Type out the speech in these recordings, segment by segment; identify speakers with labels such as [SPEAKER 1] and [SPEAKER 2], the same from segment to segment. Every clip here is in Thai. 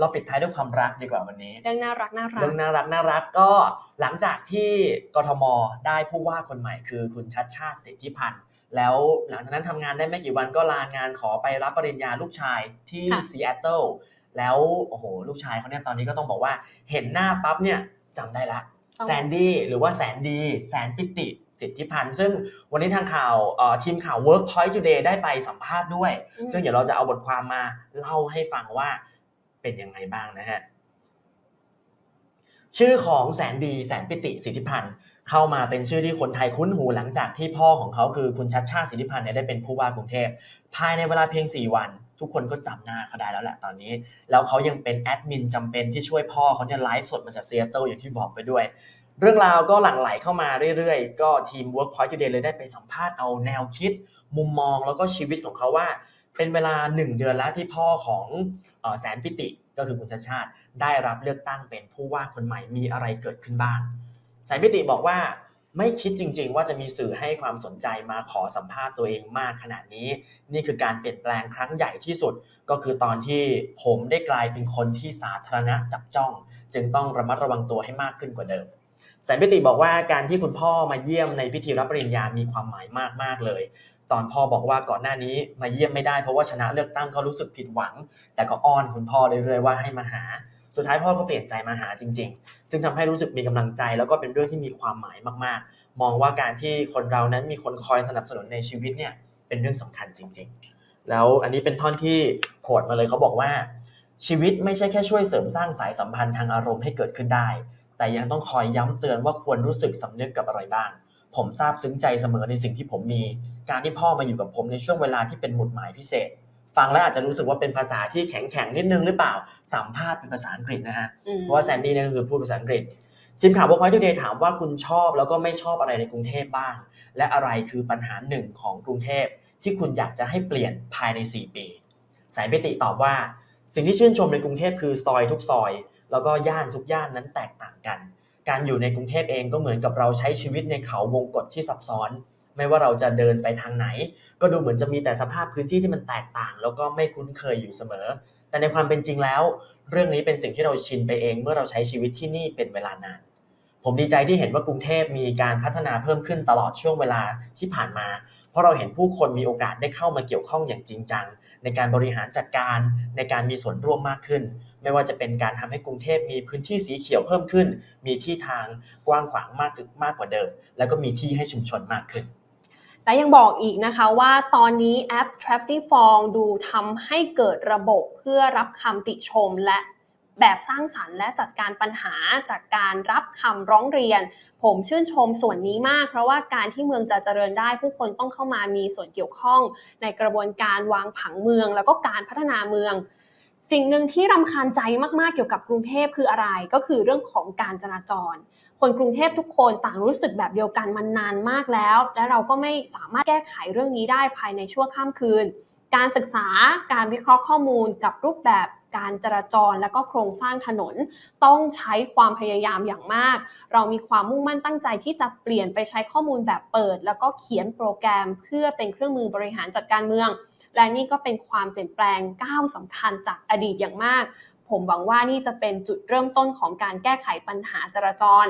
[SPEAKER 1] เราปิดท้ายด้วยความรักดีกว่าวันนี้
[SPEAKER 2] เรื่องน่ารักน่ารัก
[SPEAKER 1] เรื่องน่ารักน่ารักก็หลังจากที่กทมได้ผู้ว่าคนใหม่คือคุณชัดชาติสิทธิพันธ์แล้วหลังจากนั้นทำงานได้ไม่กี่วันก็ลางานขอไปรับปริญญาลูกชายที่
[SPEAKER 2] ค่ะ
[SPEAKER 1] ซีแอตเทิลแล้วโอ้โหลูกชายเขาเนี่ยตอนนี้ก็ต้องบอกว่าเห็นหน้าปั๊บเนี่ยจำได้ละ
[SPEAKER 2] ต้อง
[SPEAKER 1] แซนดี้หรือว่าแสนดี แสนปิติสิทธิพันธ์ซึ่งวันนี้ทางข่าวเอ่อทีมข่าว Workpoint Today ได้ไปสัมภาษณ์ด้วย
[SPEAKER 2] อืม
[SPEAKER 1] ซึ่งเดี๋ยวเราจะเอาบทความมาเล่าให้ฟังว่า เป็นยังไงบ้างนะฮะชื่อของแสนดีแสนปิติสิทธิพันธ์เข้ามาเป็นชื่อที่คนไทยคุ้นหูหลังจากที่พ่อของเขาคือคุณชัดชาติสิทธิพันธ์เนี่ยได้เป็นผู้ว่ากรุงเทพภายในเวลาเพียง 4 วัน ทุกคนก็จำหน้าเขาได้แล้วแหละตอนนี้ แล้วเขายังเป็นแอดมินจำเป็นที่ช่วยพ่อเขาเนี่ยไลฟ์สดมาจากซีแอตเทิลอย่างที่บอกไปด้วย เรื่องราวก็หลั่งไหลเข้ามาเรื่อยๆ ก็ทีม Workpoint Today เลยได้ไปสัมภาษณ์เอาแนวคิด มุมมองแล้วก็ชีวิตของเขาว่า เป็นเวลา 1 เดือนแล้วที่พ่อของแสนปิติก็คือคุณชาชาติ ได้รับเลือกตั้งเป็นผู้ว่าคนใหม่มีอะไรเกิดขึ้นบ้าง แสนปิติบอกว่าไม่คิดจริง ๆ ว่าจะมีสื่อให้ความสนใจมาขอสัมภาษณ์ตัวเองมากขนาดนี้ นี่คือการเปลี่ยนแปลงครั้งใหญ่ที่สุด ก็คือตอนที่ผมได้กลายเป็นคนที่สาธารณะจับจ้อง จึงต้องระมัดระวังตัวให้มากขึ้นกว่าเดิมแสนปิติบอกว่าการที่คุณพ่อมาเยี่ยมในพิธีรับปริญญามีความหมายมาก ๆ เลย ตอนพ่อบอกว่าก่อนหน้านี้มาเยี่ยมไม่ได้เพราะว่าชนะเลือกตั้งก็รู้สึกผิดหวัง แต่ก็อ้อนคุณพ่อเรื่อยๆว่าให้มาหา สุดท้ายพ่อก็เปลี่ยนใจมาหาจริง ๆ ซึ่งทำให้รู้สึกมีกำลังใจแล้วก็เป็นเรื่องที่มีความหมายมากๆ มองว่าการที่คนเรานั้นมีคนคอยสนับสนุนในชีวิตเนี่ยเป็นเรื่องสำคัญจริง ๆ แล้วอันนี้เป็นท่อนที่โขดมาเลยเขาบอกว่า ชีวิตไม่ใช่แค่ช่วยเสริมสร้างสายสัมพันธ์ทางอารมณ์ให้เกิดขึ้นได้ แต่ยังต้องคอยย้ำเตือนว่าควรรู้สึกสำนึกกับอะไรบ้าง ผมซาบซึ้งใจเสมอในสิ่งที่ผมมี การที่พ่อมาอยู่กับผมในช่วงเวลาที่เป็นหมุดหมายพิเศษ ฟังแล้วอาจจะรู้สึกว่าเป็นภาษาที่แข็งๆนิดนึงหรือเปล่า สัมภาษณ์เป็นภาษาอังกฤษนะฮะ
[SPEAKER 2] อืม
[SPEAKER 1] เพราะว่าแซนดี้เนี่ยก็คือพูดภาษาอังกฤษ ทีมข่าว Workpoint Today ถามว่าคุณชอบแล้วก็ไม่ชอบอะไรในกรุงเทพบ้าง และอะไรคือปัญหาหนึ่งของกรุงเทพที่คุณอยากจะให้เปลี่ยนภายใน 4 ปี สายเบติตอบว่า สิ่งที่ชื่นชมในกรุงเทพคือซอยทุกซอย แล้วก็ย่านทุกย่านนั้นแตกต่างกัน การอยู่ในกรุงเทพเองก็เหมือนกับเราใช้ชีวิตในเขาวงกฏที่ซับซ้อน ไม่ว่าเราจะเดินไปทางไหน ก็ดูเหมือนจะมีแต่สภาพพื้นที่ที่มันแตกต่าง แล้วก็ไม่คุ้นเคยอยู่เสมอ แต่ในความเป็นจริงแล้ว เรื่องนี้เป็นสิ่งที่เราชินไปเอง เมื่อเราใช้ชีวิตที่นี่เป็นเวลานาน ผมดีใจที่เห็นว่ากรุงเทพมีการพัฒนาเพิ่มขึ้นตลอดช่วงเวลาที่ผ่านมา เพราะเราเห็นผู้คนมีโอกาสได้เข้ามาเกี่ยวข้องอย่างจริงจัง ในการบริหารจัดการในการมีส่วนร่วมมากขึ้น ไม่ว่าจะเป็นการทำให้กรุงเทพมีพื้นที่สีเขียวเพิ่มขึ้น มีที่ทางกว้างขวางมากขึ้นมากกว่าเดิม แล้วก็มีที่ให้ชุมชนมากขึ้น
[SPEAKER 2] แต่ยังบอกอีกนะคะว่าตอนนี้แอป Traffic f o r ดูทำให้เกิดระบบเพื่อรับคำติชมและ แบบสร้างสรรค์และจัดการปัญหาจากการรับคำร้องเรียน ผมชื่นชมส่วนนี้มาก เพราะว่าการที่เมืองจะเจริญได้ ผู้คนต้องเข้ามามีส่วนเกี่ยวข้อง ในกระบวนการวางผังเมือง แล้วก็การพัฒนาเมือง สิ่งหนึ่งที่รำคาญใจมากๆเกี่ยวกับกรุงเทพคืออะไร ก็คือเรื่องของการจราจร คนกรุงเทพทุกคนต่างรู้สึกแบบเดียวกันมานานมากแล้ว และเราก็ไม่สามารถแก้ไขเรื่องนี้ได้ภายในชั่วข้ามคืน การศึกษาการวิเคราะห์ข้อมูลกับรูปแบบ การจราจรและก็โครงสร้างถนน ต้องใช้ความพยายามอย่างมาก เรามีความมุ่งมั่นตั้งใจที่จะเปลี่ยนไปใช้ข้อมูลแบบเปิด แล้วก็เขียนโปรแกรม เพื่อเป็นเครื่องมือบริหารจัดการเมือง และนี่ก็เป็นความเปลี่ยนแปลงก้าวสำคัญจากอดีตอย่างมาก ผมหวังว่านี่จะเป็นจุดเริ่มต้นของการแก้ไขปัญหาจราจร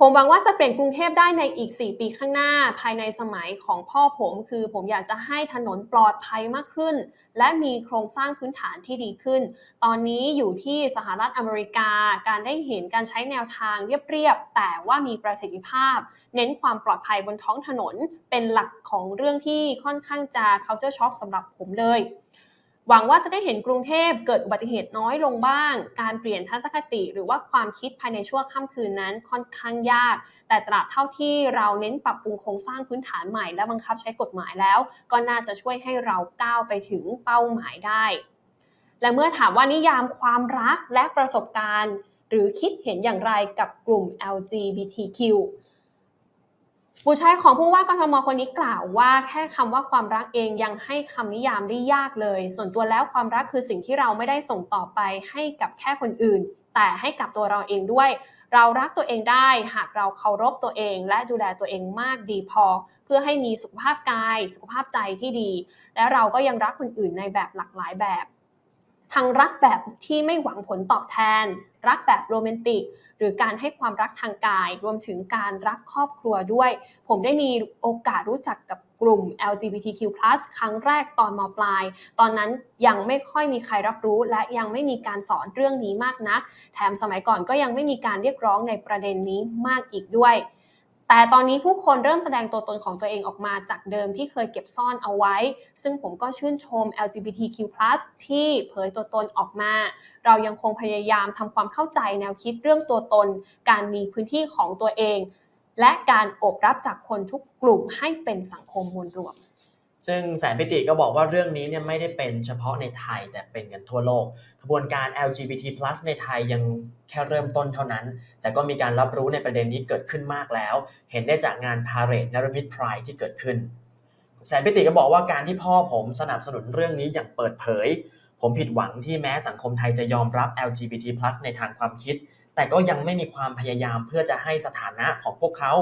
[SPEAKER 2] ผมหวังว่าจะเปลี่ยนกรุงเทพได้ในอีก 4 ปีข้างหน้า ภายในสมัยของพ่อผม คือผมอยากจะให้ถนนปลอดภัยมากขึ้น และมีโครงสร้างพื้นฐานที่ดีขึ้น ตอนนี้อยู่ที่สหรัฐอเมริกา การได้เห็นการใช้แนวทางเรียบๆ แต่ว่ามีประสิทธิภาพ เน้นความปลอดภัยบนท้องถนนเป็นหลักของเรื่องที่ค่อนข้างจะ culture shock สำหรับผมเลย หวังว่าจะได้เห็นกรุงเทพเกิดอุบัติเหตุน้อยลงบ้าง การเปลี่ยนทัศนคติหรือว่าความคิดภายในชั่วข้ามคืนนั้นค่อนข้างยาก แต่ตราบเท่าที่เราเน้นปรับปรุงโครงสร้างพื้นฐานใหม่และบังคับใช้กฎหมายแล้ว ก็น่าจะช่วยให้เราก้าวไปถึงเป้าหมายได้ และเมื่อถามว่านิยามความรักและประสบการณ์ หรือคิดเห็นอย่างไรกับกลุ่ม LGBTQ ผู้ใช้ของผู้ว่ากทมคนนี้กล่าวว่าแค่คำว่าความรักเองยังให้คำนิยามได้ยากเลย ส่วนตัวแล้วความรักคือสิ่งที่เราไม่ได้ส่งต่อไปให้กับแค่คนอื่น แต่ให้กับตัวเราเองด้วย เรารักตัวเองได้ หากเราเคารพตัวเอง และดูแลตัวเองมากดีพอ เพื่อให้มีสุขภาพกาย สุขภาพใจที่ดี และเราก็ยังรักคนอื่นในแบบหลากหลายแบบ ทั้งรักแบบที่ไม่หวังผลตอบแทน รักแบบโรแมนติก หรือการให้ความรักทางกาย รวมถึงการรักครอบครัวด้วย ผมได้มีโอกาสรู้จักกับกลุ่ม LGBTQ+ ครั้งแรกตอนมปลาย ตอนนั้นยังไม่ค่อยมีใครรับรู้ และยังไม่มีการสอนเรื่องนี้มากนัก แถมสมัยก่อนก็ยังไม่มีการเรียกร้องในประเด็นนี้มากอีกด้วย แต่ตอนนี้ผู้คนเริ่มแสดงตัวตนของตัวเองออกมาจากเดิมที่เคยเก็บซ่อนเอาไว้ ซึ่งผมก็ชื่นชม LGBTQ+ ที่เผยตัวตนออกมา เรายังคงพยายามทำความเข้าใจแนวคิดเรื่องตัวตน การมีพื้นที่ของตัวเอง และการโอบรับจากคนทุกกลุ่มให้เป็นสังคมมวลรวม
[SPEAKER 1] ซึ่งแสนปิติก็บอกว่าเรื่องนี้เนี่ยไม่ได้เป็นเฉพาะในไทยแต่เป็นกันทั่วโลกขบวนการ LGBT+ ในไทยยังแค่เริ่มต้นเท่านั้น แต่ก็มีการรับรู้ในประเด็นนี้เกิดขึ้นมากแล้ว เห็นได้จากงานพาเหรดนรมิตพรายที่เกิดขึ้น แสนปิติก็บอกว่าการที่พ่อผมสนับสนุนเรื่องนี้อย่างเปิดเผย ผมผิดหวังที่แม้สังคมไทยจะยอมรับ LGBT+ ในทางความคิด แต่ก็ยังไม่มีความพยายามเพื่อจะให้สถานะของพวกเขา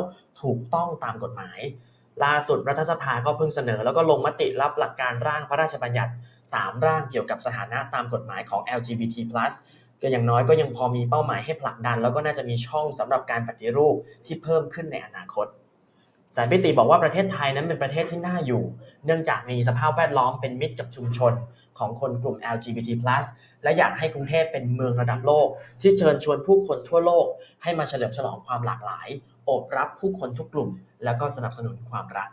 [SPEAKER 1] ถูกต้องตามกฎหมาย ล่าสุดรัฐสภาก็เพิ่งเสนอ แล้วก็ลงมติรับหลักการร่างพระราชบัญญัติ 3 ร่างเกี่ยวกับสถานะตามกฎหมายของ LGBT+ ก็อย่างน้อยก็ยังพอมีเป้าหมายให้ผลักดัน แล้วก็น่าจะมีช่องสำหรับการปฏิรูปที่เพิ่มขึ้นในอนาคตแสนปิติบอกว่าประเทศไทยนั้นเป็นประเทศที่น่าอยู่ เนื่องจากมีสภาพแวดล้อมเป็นมิตรกับชุมชนของคนกลุ่ม LGBT+ และอยากให้กรุงเทพเป็นเมืองระดับโลก ที่เชิญชวนผู้คนทั่วโลกให้มาเฉลิมฉลองความหลากหลาย โอบรับผู้คนทุกกลุ่ม แล้วก็สนับสนุนความรัก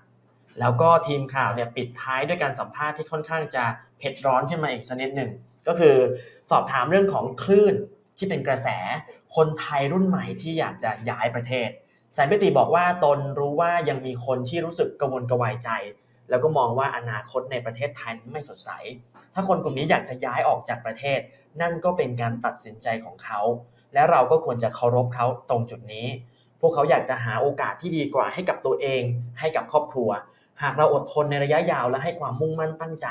[SPEAKER 1] แล้วก็ทีมข่าวเนี่ยปิดท้ายด้วยการสัมภาษณ์ที่ค่อนข้างจะเผ็ดร้อนขึ้นมาอีกสักนิดหนึ่ง ก็คือสอบถามเรื่องของคลื่นที่เป็นกระแส คนไทยรุ่นใหม่ที่อยากจะย้ายประเทศแสนปิติบอกว่าตนรู้ว่ายังมีคนที่รู้สึกกังวลกระวายใจ แล้วก็มองว่าอนาคตในประเทศไทยไม่สดใส ถ้าคนกลุ่มนี้อยากจะย้ายออกจากประเทศ นั่นก็เป็นการตัดสินใจของเขา และเราก็ควรจะเคารพเขาตรงจุดนี้ พวกเขาอยากจะหาโอกาสที่ดีกว่าให้กับตัวเอง ให้กับครอบครัว หากเราอดทนในระยะยาวและให้ความมุ่งมั่นตั้งใจ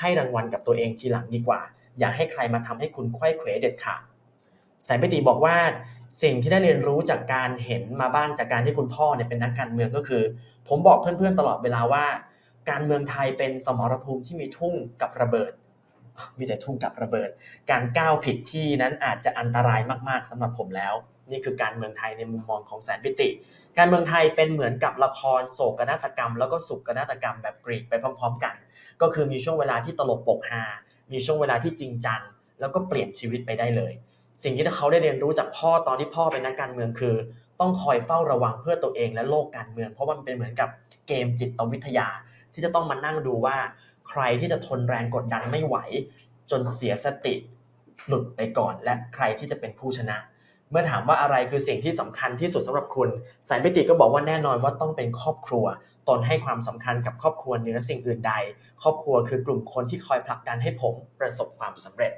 [SPEAKER 1] ให้รางวัลกับตัวเองทีหลังดีกว่า อย่าให้ใครมาทำให้คุณไขว้เขวเด็ดขาดแสนปิติบอกว่าสิ่งที่ได้เรียนรู้จากการเห็นมาบ้างจากการที่คุณพ่อเนี่ยเป็นนักการเมืองก็คือ ผมบอกเพื่อนๆตลอดเวลาว่า การเมืองไทยเป็นสมรภูมิที่มีทุ่งกับระเบิด มีแต่ทุ่งกับระเบิด การก้าวผิดที่นั้นอาจจะอันตรายมากๆสำหรับผมแล้ว นี่คือการเมืองไทยในมุมมองของแสนปิติ การเมืองไทยเป็นเหมือนกับละครโศกนาฏกรรม แล้วก็สุกนาฏกรรมแบบกรีกไปพร้อม ๆ กัน ก็คือมีช่วงเวลาที่ตลกปกฮา มีช่วงเวลาที่จริงจัง แล้วก็เปลี่ยนชีวิตไปได้เลย สิ่งที่เขาได้เรียนรู้จากพ่อตอนที่พ่อเป็นนักการเมืองคือ ต้องคอยเฝ้าระวังเพื่อตัวเองและโลกการเมือง เพราะว่ามันเป็นเหมือนกับเกมจิตวิทยา ที่จะต้องมานั่งดูว่า ใครที่จะทนแรงกดดันไม่ไหว จนเสียสติหลุดไปก่อนและใครที่จะเป็นผู้ชนะ เมื่อถามว่าอะไรคือสิ่งที่สำคัญที่สุดสำหรับคุณ สายพิติก็บอกว่าแน่นอนว่าต้องเป็นครอบครัว ตนให้ความสำคัญกับครอบครัวเหนือสิ่งอื่นใด ครอบครัวคือกลุ่มคนที่คอยผลักดันให้ผมประสบความสำเร็จ